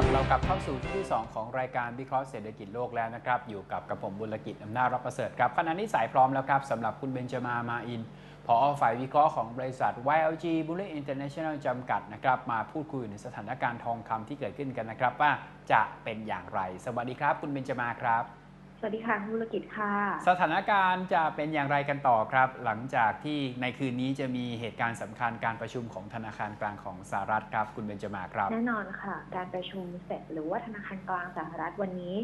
ครับเรากลับเข้าสู่ช่วงที่ 2 ของรายการวิเคราะห์เศรษฐกิจโลกแล้วนะครับ อยู่กับกระผมบุญกิจอำนาจรับประเสริฐครับขณะนี้สายพร้อมแล้วครับสำหรับคุณเบนจามามาอินผอฝ่ายวิเคราะห์ของบริษัท YLG Bullion International จำกัดนะครับมาพูดคุยในสถานการณ์ทองคำที่เกิดขึ้นกันนะครับ ว่าจะเป็นอย่างไร สวัสดีครับ คุณเบนจามาครับ สวัสดีค่ะคุณธุรกิจค่ะ สถานการณ์จะเป็นอย่างไรกันต่อครับ หลังจากที่ในคืนนี้จะมีเหตุการณ์สำคัญการประชุมของธนาคารกลางของสหรัฐครับ คุณเบนจามาครับ แน่นอนค่ะ การประชุมเสร็จหรือว่าธนาคารกลางสหรัฐวันนี้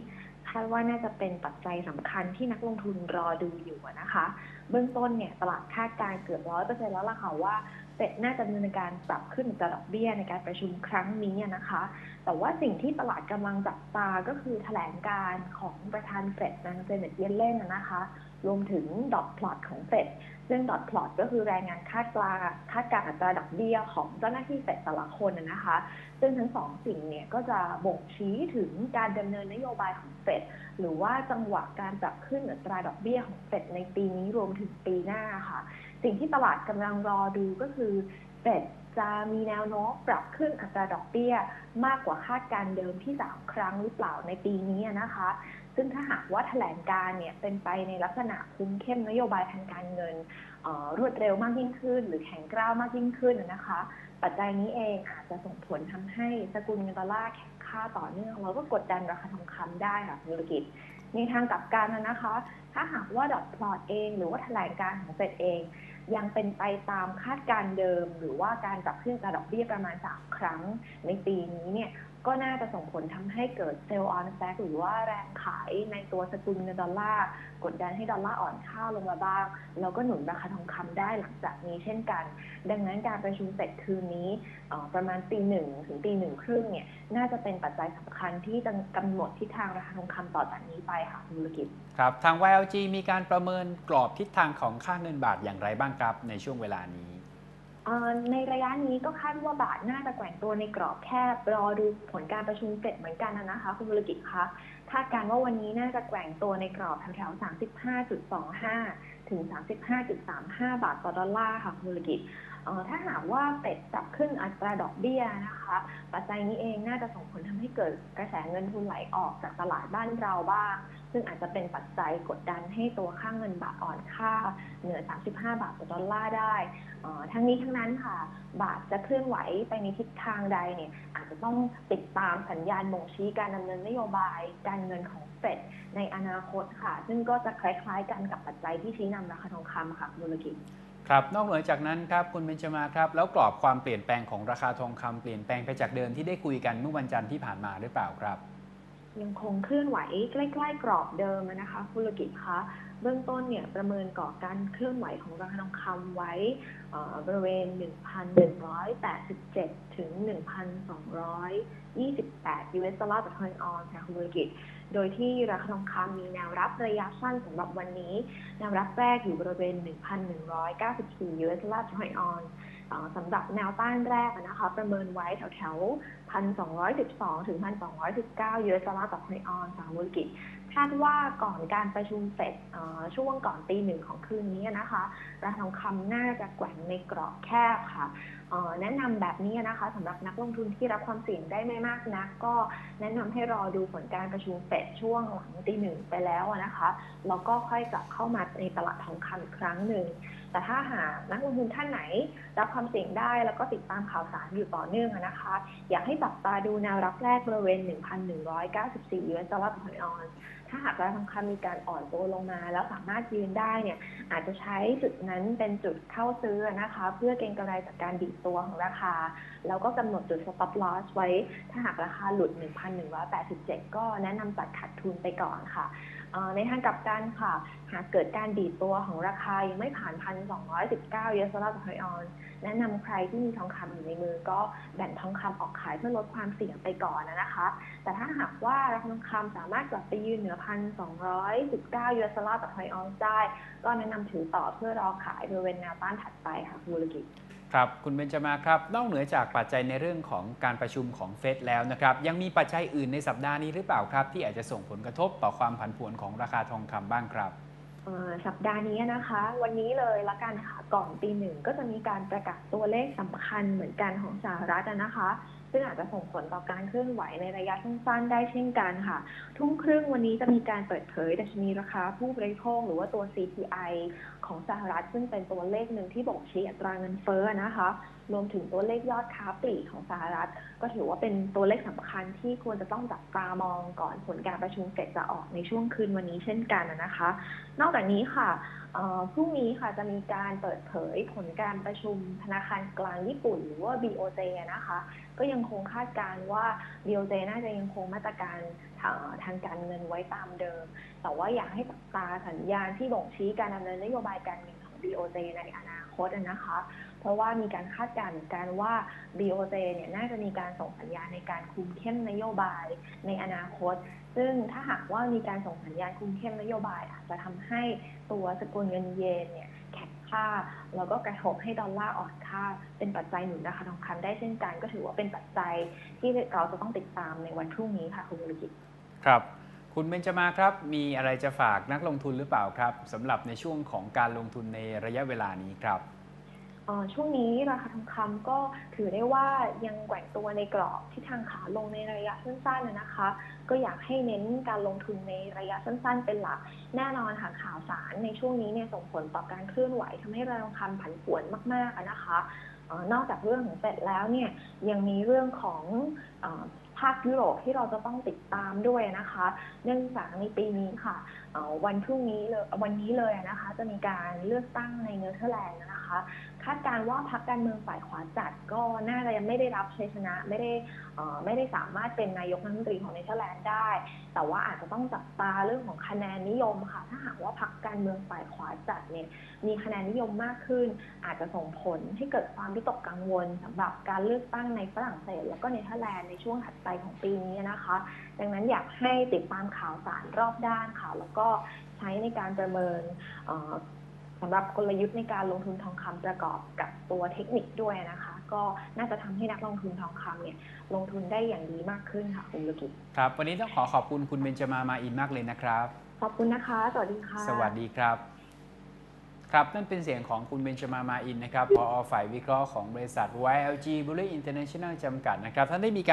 คาดว่าน่าจะเป็นปัจจัยสำคัญที่นักลงทุนรอดูอยู่นะคะ เบื้องต้นเนี่ยตลาดคาดการณ์เกือบร้อยเปอร์เซ็นต์แล้วล่ะค่ะว่า เฟดน่าจะดำเนินการปรับขึ้นอัตราดอกเบี้ยในการประชุมครั้งนี้นะคะ แต่ว่าสิ่งที่ตลาดกำลังจับตาก็คือแถลงการของประธานเฟดนางเจเน็ตเยเลนนะคะ รวมถึงดอทพลอตของเฟดซึ่งดอทพลอตก็คือรายงานคาดกางคาดการอัตราดอกเบี้ยของเจ้าหน้าที่เฟดแต่ละคนนะนะคะ ซึ่งทั้งสองสิ่งเนี่ยก็จะบ่งชี้ถึงการดำเนินนโยบายของเฟดหรือว่าจังหวะการปรับขึ้นอัตราดอกเบี้ยของเฟดในปีนี้รวมถึงปีหน้าค่ะ สิ่งที่ตลาดกำลังรอดูก็คือเฟดจะมีแนวโน้มปรับขึ้นอัตราดอกเบี้ย มากกว่าคาดการเดิมที่ 3 ครั้งหรือเปล่าในปีนี้นะคะ ซึ่งถ้าหากว่าแถลงการเนี่ยเป็นไปในลักษณะคุ้มเข้มนโยบายทางการเงินรวดเร็วมากยิ่งขึ้น หรือแข็งกร้าวมากยิ่งขึ้นนะคะ ปัจจัยนี้เองอาจจะส่งผลทำให้สกุลเงินดอลลาร์แข็งค่าต่อเนื่องแล้วก็กดดันราคาทองคำได้ค่ะธุรกิจในทางกลับกันนะคะ ถ้าหากว่าดอทพลอตเอง หรือว่าแถลงการของเฟดเอง ยังเป็นไปตามคาดการเดิม หรือว่าการปรับขึ้นอัตราดอกเบี้ยประมาณ 3 ครั้งในปีนี้เนี่ย ก็น่าจะส่งผลทำให้เกิดเซลล์ออนแฟกหรือว่าแรงขายในตัวสกุลเงินดอลลาร์กดดันให้ดอลลาร์อ่อนค่าลงมาบ้าง แล้วก็หนุนราคาทองคำได้หลังจากนี้เช่นกัน ดังนั้นการประชุมเสร็จคืนนี้ประมาณตีหนึ่งถึงตีหนึ่งครึ่งเนี่ยน่าจะเป็นปัจจัยสำคัญที่จะกำหนดทิศทางราคาทองคำต่อจากนี้ไปค่ะธุรกิจครับทาง YLG มีการประเมินกรอบทิศทางของค่าเงินบาทอย่างไรบ้างครับในช่วงเวลานี้ ในระยะนี้ก็คาดว่าบาทน่าจะแกว่งตัวในกรอบแคบรอดูผลการประชุมเสร็จเหมือนกันนะคะ คุณธุรกิจคะคาดการว่าวันนี้น่าจะแกว่งตัวในกรอบแถวๆ35.25 ถึง 35.35 บาทต่อดอลลาร์ค่ะคุณธุรกิจถ้าหากว่าเฟดปรับขึ้นอัตราดอกเบี้ยนะคะ ปัจจัยนี้เองน่าจะส่งผลทำให้เกิดกระแสเงินทุนไหลออกจากตลาดบ้านเราบ้าง ซึ่งอาจจะเป็นปัจจัยกดดันให้ตัวค่างเงินบาทอ่อนค่าเหนือ 35 บาทต่อดอลลาร์ได้ทั้งนี้ทั้งนั้นค่ะ บาทจะเคลื่อนไหวไปในทิศทางใดเนี่ยอาจจะต้องติดตามสัญญาณบ่งชี้การดำเนินนโยบายการเงินของเฟดในอนาคตค่ะ ซึ่งก็จะคล้ายๆกันกับปัจจัยที่ชี้นำราคาทองคำค่ะธุรกิจครับนอกเหนือจากนั้นครับคุณเบญจมาครับ แล้วกรอบความเปลี่ยนแปลงของราคาทองคำเปลี่ยนแปลงไปจากเดิมที่ได้คุยกันเมื่อวันจันทร์ที่ผ่านมาหรือเปล่าครับ ยังคงเคลื่อนไหวใกล้ ๆ กรอบเดิมนะคะธุรกิจคะเบื้องต้นเนี่ยประเมินก่อการเคลื่อนไหวของราคาทองคำไว้บริเวณ 1,187 ถึง 1,228 US ดอลลาร์ต่อทอนออนค่ะคุณธุรกิจ โดยที่ราคาทองคำมีแนวรับระยะสั้นสำหรับวันนี้ แนวรับแรกอยู่บริเวณ 1,194 US ดอลลาร์ต่อทอนออน สำหรับแนวต้านแรกนะคะประเมินไว้แถวแถว1,212 ถึง 1,219 US ดอลลาร์ต่อทอนออนสาธุรกิจคาดว่าก่อนการประชุมเสร็จช่วงก่อนตีหนึ่งของคืนนี้นะคะราคาทองคำน่าจะแกว่งในกรอบแคบค่ะแนะนำแบบนี้นะคะสำหรับนักลงทุนที่รับความเสี่ยงได้ไม่มากนักก็แนะนำให้รอดูผลการประชุมเฟดช่วงหลังตีหนึ่งไปแล้วนะคะแล้วก็ค่อยกลับเข้ามาในตลาดทองคำอีกครั้งหนึ่ง แต่ถ้าหากนักลงทุนท่านไหน รับความเสี่ยงได้แล้วก็ติดตามข่าวสารอยู่ต่อเนื่องนะคะ อยากให้จับตาดูแนวรับแรกบริเวณ 1,194 US ดอลลาร์ต่อออนถ้าหากราคาทองคำมีการอ่อนตัวลงมา แล้วสามารถยืนได้เนี่ยอาจจะใช้จุดนั้นเป็นจุดเข้าซื้อนะคะ เพื่อเก็งกำไรจากการดิดตัวของราคา แล้วก็กำหนดจุด stop loss ไว้ ถ้าหากราคาหลุด 1,187 ก็แนะนำตัดขาดทุนไปก่อนค่ะ ในทางกลับกันค่ะ หากเกิดการดีดตัวของราคายังไม่ผ่าน 1,219 US ดอลลาร์ต่อทออน แนะนำใครที่มีทองคำอยู่ในมือ ก็แบ่งทองคำออกขายเพื่อลดความเสี่ยงไปก่อนนะคะ แต่ถ้าหากว่าราคาทองคำสามารถกลับไปยืนเหนือ1,219 US ดอลลาร์ต่อทออนได้ ก็แนะนำถือต่อเพื่อรอขายบริเวณแนวต้านถัดไปค่ะธุรกิจครับ คุณเบนจมาครับ นอกเหนือจากปัจจัยในเรื่องของการประชุมของเฟดแล้วนะครับ ยังมีปัจจัยอื่นในสัปดาห์นี้หรือเปล่าครับ ที่อาจจะส่งผลกระทบต่อความผันผวนของราคาทองคำบ้างครับ สัปดาห์นี้นะคะ วันนี้เลยละกันค่ะก่อนตีหนึ่งก็จะมีการประกาศตัวเลขสำคัญเหมือนกันของสหรัฐนะคะ ซึ่งอาจจะส่งผลต่อการเคลื่อนไหวในระยะสั้นๆได้เช่นกันค่ะ ทุ่มครึ่งวันนี้จะมีการเปิดเผยดัชนีราคาผู้บริโภคหรือว่าตัว CPI ของสหรัฐซึ่งเป็นตัวเลขหนึ่งที่บ่งชี้อัตราเงินเฟ้อนะคะ รวมถึงตัวเลขยอดค้าปลีกของสหรัฐ ก็ถือว่าเป็นตัวเลขสำคัญที่ควรจะต้องจับตามองก่อนผลการประชุมเฟดจะออกในช่วงคืนวันนี้เช่นกันนะคะ นอกจากนี้ค่ะพรุ่งนี้ค่ะจะมีการเปิดเผยผลการประชุมธนาคารกลางญี่ปุ่น หรือว่า BOJ นะคะ ก็ยังคงคาดการณ์ว่า BOJ น่าจะยังคงมาตรการทางทางการเงินไว้ตามเดิม แต่ว่าอยากให้จับตาสัญญาณที่บ่งชี้การดำเนินนโยบายการเงินของ BOJ ในอนาคตนะคะ เพราะว่ามีการคาดการณ์กันว่า BOJ เนี่ยน่าจะมีการส่งสัญญาณในการคุมเข้มนโยบายในอนาคต ซึ่งถ้าหากว่ามีการส่งสัญญาณคุมเข้มนโยบาย อาจจะทำให้ตัวสกุลเงินเยนเนี่ยแข็งค่า แล้วก็กระทบให้ดอลลาร์อ่อนค่า เป็นปัจจัยหนุนราคาทองคำได้เช่นกันก็ถือว่าเป็นปัจจัยที่เราจะต้องติดตามในวันพรุ่งนี้ค่ะคุณวรกิจครับคุณเบนจมาครับ มีอะไรจะฝากนักลงทุนหรือเปล่าครับสำหรับในช่วงของการลงทุนในระยะเวลานี้ครับ ช่วงนี้ราคาทองคำก็ถือได้ว่ายังแกว่งตัวในกรอบที่ทางขาลงในระยะสั้นๆนะนะคะ ก็อยากให้เน้นการลงทุนในระยะสั้นๆ เป็นหลัก แน่นอนค่ะข่าวสารในช่วงนี้เนี่ยส่งผลต่อการเคลื่อนไหวทำให้ราคาทองคำผันผวนมากๆนะคะอนอกจากเรื่องของเฟดแล้วเนี่ยยังมีเรื่องของ ภาคยุโรปที่เราจะต้องติดตามด้วยนะคะ เนื่องจากในปีนี้ค่ะวันพรุ่งนี้เลยวันนี้เลยนะคะ จะมีการเลือกตั้งในเนเธอร์แลนด์นะคะ คาดการณ์ว่าพรรคการเมืองฝ่ายขวาจัดก็น่าจะยังไม่ได้รับชัยชนะไม่ได้ไม่ได้สามารถเป็นนายกรัฐมนตรีของเนเธอร์แลนด์ได้ แต่ว่าอาจจะต้องจับตาเรื่องของคะแนนนิยมค่ะ ถ้าหากว่าพรรคการเมืองฝ่ายขวาจัดเนี่ยมีคะแนนนิยมมากขึ้น อาจจะส่งผลให้เกิดความวิตกกังวลสำหรับการเลือกตั้งในฝรั่งเศสแล้วก็เนเธอร์แลนด์ในช่วงถัดไปของปีนี้นะคะ ดังนั้นอยากให้ติดตามข่าวสารรอบด้านค่ะ แล้วก็ใช้ในการประเมินเอ่อสำหรับกลยุทธ์ในการลงทุนทองคำประกอบกับตัวเทคนิคด้วยนะคะ ก็น่าจะทำให้นักลงทุนทองคำเนี่ยลงทุนได้อย่างดีมากขึ้นค่ะคุณลูกิจครับ วันนี้ต้องขอขอบคุณคุณเบนจมามาอินมากเลยนะครับ ขอบคุณนะคะ สวัสดีค่ะ สวัสดีครับครับนั่นเป็นเสียงของคุณเบนจมามาอินนะครับพอฝ่ายวิเคราะห์ของบริษัท YLG Bullion International จำกัดนะครับท่านได้มีการ